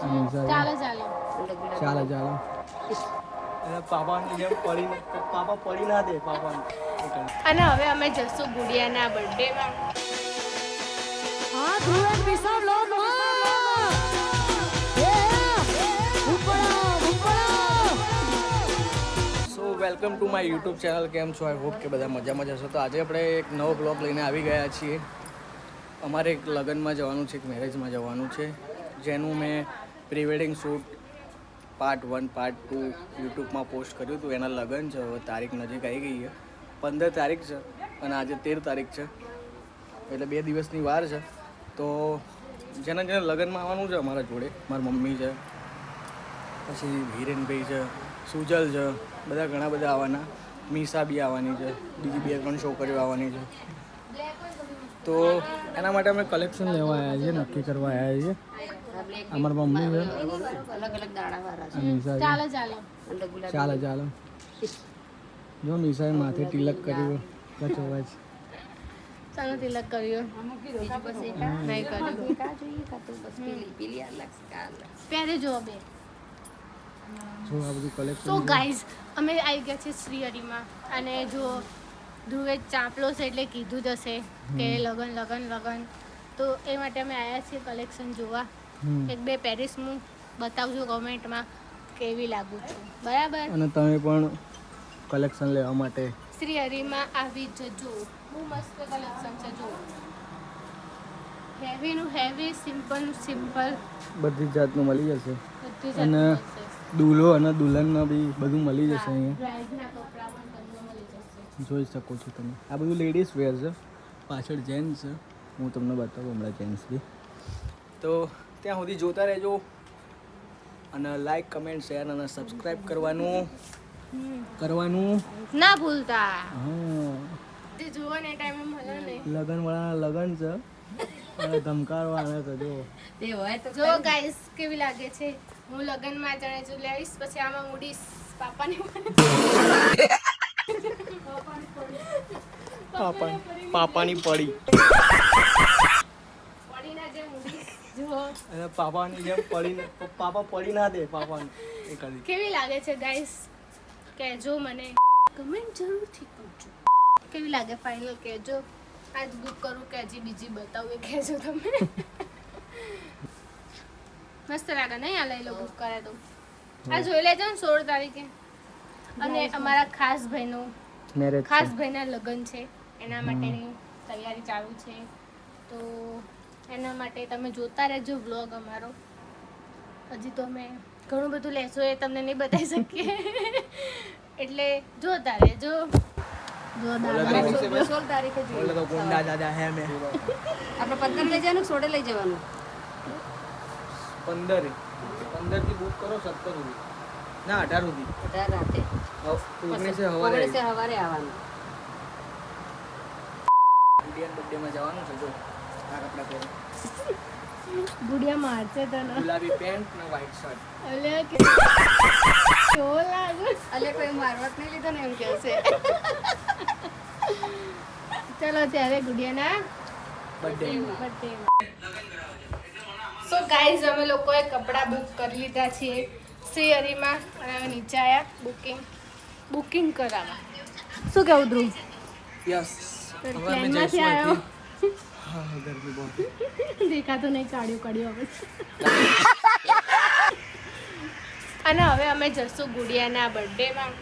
ચાલે. ચાલે ચાલો. ચાલો પાપાની પડી પાપા પડી ના દે પાપાને. અને હવે અમે જશું ગુડિયાના બર્થડેમાં so welcome to my YouTube channel કેમ છો? આઈ હોપ કે બધા મજામાં જશો તો આજે આપણે એક નવો બ્લોગ લઈને આવી ગયા છીએ. અમારે એક લગ્નમાં જવાનું છે એક મેરેજમાં જવાનું છે જેનું મેં pre wedding shoot part one part two યુટ્યુબમાં પોસ્ટ કર્યું હતું. એના લગ્ન છે. હવે તારીખ નજીક આવી ગઈ છે. પંદર તારીખ છે અને આજે તેર તારીખ છે. એટલે બે દિવસની વાર છે. તો જેના જેના લગ્નમાં આવવાનું છે અમારા જોડે, મારી મમ્મી છે, પછી હિરેનભાઈ છે, સુજલ છે, બધા ઘણા બધા આવવાના. મીસા બી આવવાની છે. બીજી બે ત્રણ છોકરીઓ આવવાની છે. તો એના માટે અમે કલેક્શન લેવા આવ્યા છીએ નક્કી કરવા આવ્યા છીએ. અમારા મમ્મી છે. ચાલો ચાલો. ચાલો ચાલો. જો મીસાએ માથે તિલક કર્યું. કચોવા છે ચાલો તિલક કર્યો. નહીં કર્યું. પહેરે જો બે. જો આ બધું કલેક્શન ગાઈઝ અમે આવી ગયા છે શ્રીહરિમાં. અને જો ધ્રુવે ચાંપલો છે એટલે કીધું જ હશે કે લગન લગન લગન. તો એ માટે અમે આવ્યા છીએ કલેક્શન જોવા. એક બે પેરિસ હું બતાવજો કોમેન્ટમાં કેવી લાગુ છું. બરાબર? અને તમે પણ કલેક્શન લેવા માટે. શ્રીહરિમાં આવી જજો. બહુ મસ્ત કલેક્શન છે જો હેવીનું હેવી સિમ્પલનું સિમ્પલ બધી જાતનું મળી જશે. બધી અને દૂલ્હો અને દુલ્હનના બી બધું મળી જશે અહીંયા બ્રાઇડના કપડાં પણ તમને મળી જશે જોઈ શકો છો તમે. આ બધું લેડીઝ વેર છે. પાછળ જેન્ટ્સ છે. હું તમને બતાવું હમણાં જેન્ટ્સ બી. તો ત્યાં સુધી જોતા રહેજો અને લાઈક કમેન્ટ શેર અને સબસ્ક્રાઈબ કરવાનું. કરવાનું. ના ભૂલતા. હા. તે જુઓ ટાઈમે મળે ને. લગનવાળા લગન છે. અને ધમકારવાળા છે જો તે હોય તો જો ગાઈસ કેવી લાગે છે? હું લગનમાં ચણે જો લઈશ પછી આમાં ઉડીશ પાપાને પાપા પાપાની પડી. અને પાપાની જેમ પડી પાપા પડી ના દે પાપાને એ કરી કેવી લાગે છે ગાઈસ કહેજો મને. કમેન્ટ જરૂરથી કરજો. કેવી લાગે ફાઇનલ કહેજો. આજ બુક કરું કે હજી બીજી બતાવું એ કહેજો તમે મસ્ત લાગે નહીં આ લઈ લો બુક કરે તો. આ જોઈ લેજો ને સોળ તારીખે. અને અમારા ખાસ ભાઈનું મેરેજ ખાસ ભાઈના લગ્ન છે. એના માટેની તૈયારી ચાલુ છે. તો એના માટે તમે જોતા રહેજો વ્લોગ અમારો. હજી તો અમે ઘણું બધું લેશો એ તમને નહીં બતાવી શકીએ. એટલે જોતા રહેજો. સોળ- તારીખે આપણે પંદર લઈ જવાનું સોળે લઈ જવાનું? પંદર. પંદરથી બુક કરો સત્તર સુધી. ના અઢાર સુધી. અઢાર રાતે. ઓગણીસે સવારે ઓગણીસે સવારે આવવાનું. ઇન્ડિયન બર્થડેમાં જવાનું છે જો. આ કપડાં પહેરી. ગુડિયા મારશે તને ગુલાબી પેન્ટ ને વ્હાઈટ શર્ટ અલે કે કેવો લાગે? અલે કોઈ મારવત નહીં લીધો ને એમ કહે છે. ચલો ત્યારે ગુડિયાના બર્થડે બર્થડે સો ગાઈઝ અમે લોકોએ કપડાં બુક કરી લીધા છીએ શ્રી હરિમાં અને હવે નીચે આવ્યા બુકિંગ બુકિંગ કરાવવા. શું કેવું ધ્રુવ? યસ. પ્લેનમાંથી આવ્યો દેખાતું નહીં કાઢ્યું કાઢ્યું હવે. અને હવે અમે જશું ગુડિયાના બર્થડેમાં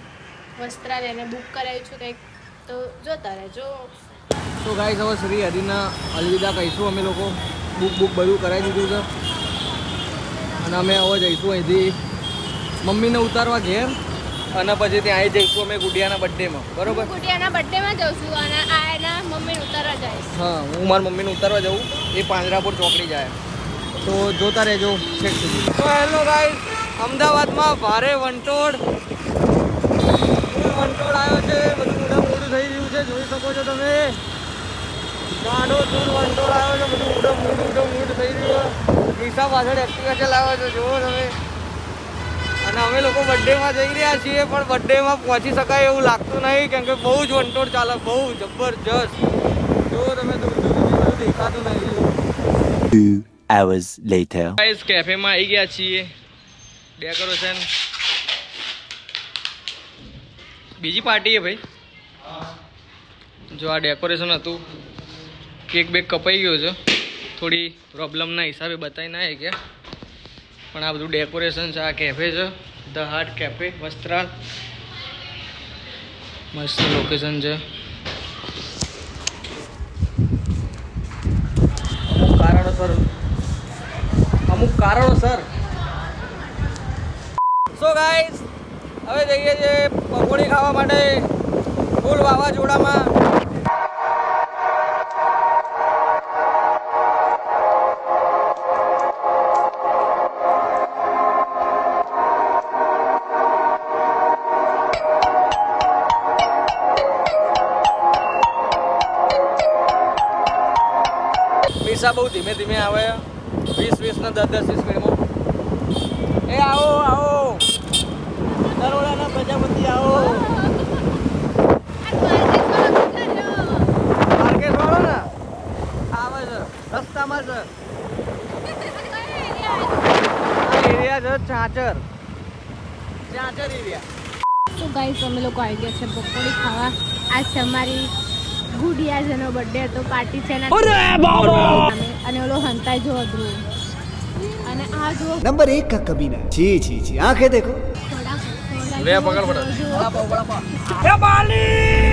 વસ્ત્રાલયને બુક કરાવ્યું છું કંઈક. તો જોતા રહેજો. તો ગાઈસ હવે શ્રી હરિના અલવિદા કહીશું અમે લોકો. બુક બુક બધું કરાવી દીધું છે. અને અમે હવે જઈશું અહીંથી મમ્મીને ઉતારવા ઘેર અને પછી ત્યાં જઈશું અમે ગુડિયાના બર્થડેમાં. બરોબર? ગુડિયાના બર્થડેમાં જાઉં છું અને આ એના મમ્મીને ઉતારવા જઈશ. હા હું મારી મમ્મીને ઉતારવા જાઉં. એ પાંજરાપુર ચોકડી જાય. તો જોતા રહેજો છેક સુધી. તો હેલો ગાઈસ અમદાવાદમાં ભારે વંટોળ. વંટોળ આવ્યો છે બધું ઉડા મોડું થઈ રહ્યું છે જોઈ શકો છો તમે. ગાડો દૂર વંટોળ આવ્યો છે બધું મૂડ ઉડા મૂડ થઈ રહ્યું છે. ડીસા પાછળ એક્ટિવા ચલાવ્યો છે જુઓ તમે. અને અમે લોકો બર્થડેમાં જઈ રહ્યા છીએ પણ બર્થડેમાં પહોંચી શકાય એવું લાગતું નહીં કેમ કે બહુ જ વંટોળ ચાલે બહુ જબરજસ્ત. જો તમે દૂર દૂર દેખાતું નહીં. Hours later. ગાઈસ કેફેમાં આવી ગયા છીએ. ડેકોરેશન બીજી પાર્ટી છે ભાઈ. જો આ ડેકોરેશન હતું કેક બેક કપાઈ ગયો છે. થોડી પ્રોબ્લેમના હિસાબે બતાવી ના કે પણ આ બધું ડેકોરેશન છે આ કેફે છે. ધ હાર્ટ કેફે વસ્ત્રાલ મસ્ત લોકેશન છે. અમુક કારણોસર અમુક કારણોસર. સો ગાઈઝ હવે જઈએ છીએ પકોડી ખાવા માટે ફૂલ વાવાઝોડામાં. પૈસા બહુ ધીમે ધીમે આવે. વીસ વીસ ને દસ દસ મિનિટમાં. એ આવો આવો. દરોડાના પ્રજાપતિ, આવો. રસ્તામાં છે. એરિયા છે ચાચર. એરિયા તો ગાઈસ, અમે લોકો આવી ગયા છે પકોડી ખાવા. આજ છે અમારી ગુડિયા છે એનો બર્થડે હતો પાર્ટી છે અને ઓલો હંતાય જો અઘરું અને આ જો નંબર એક કા કબીના. જી જી જી. આંખે દેખો. લે પકડ પકડ. એ બાલી!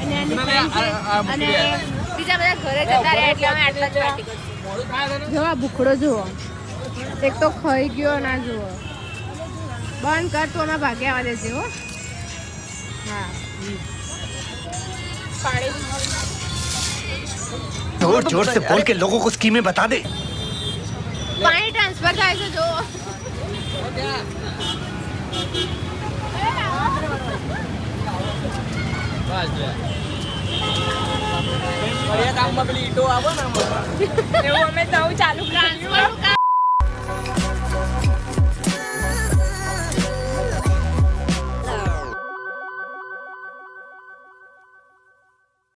અને અને બીજા બધા ઘરે જતા રહે એટલે અમે આટલા જ પાર્ટી કરશું. જો ભૂખડો જુઓ. એક તો ખઈ ગયો ના જુઓ. બંધ કર તો ના ભાગ્યા દેજે હો. હા. ज़ोर ज़ोर से बोल के लोगों को स्कीमें बता दे। पानी ट्रांसफ़र का ऐसे जो। बढ़िया काम मगली आवो ना। मग तेव्हा चालू ट्रान्सफर का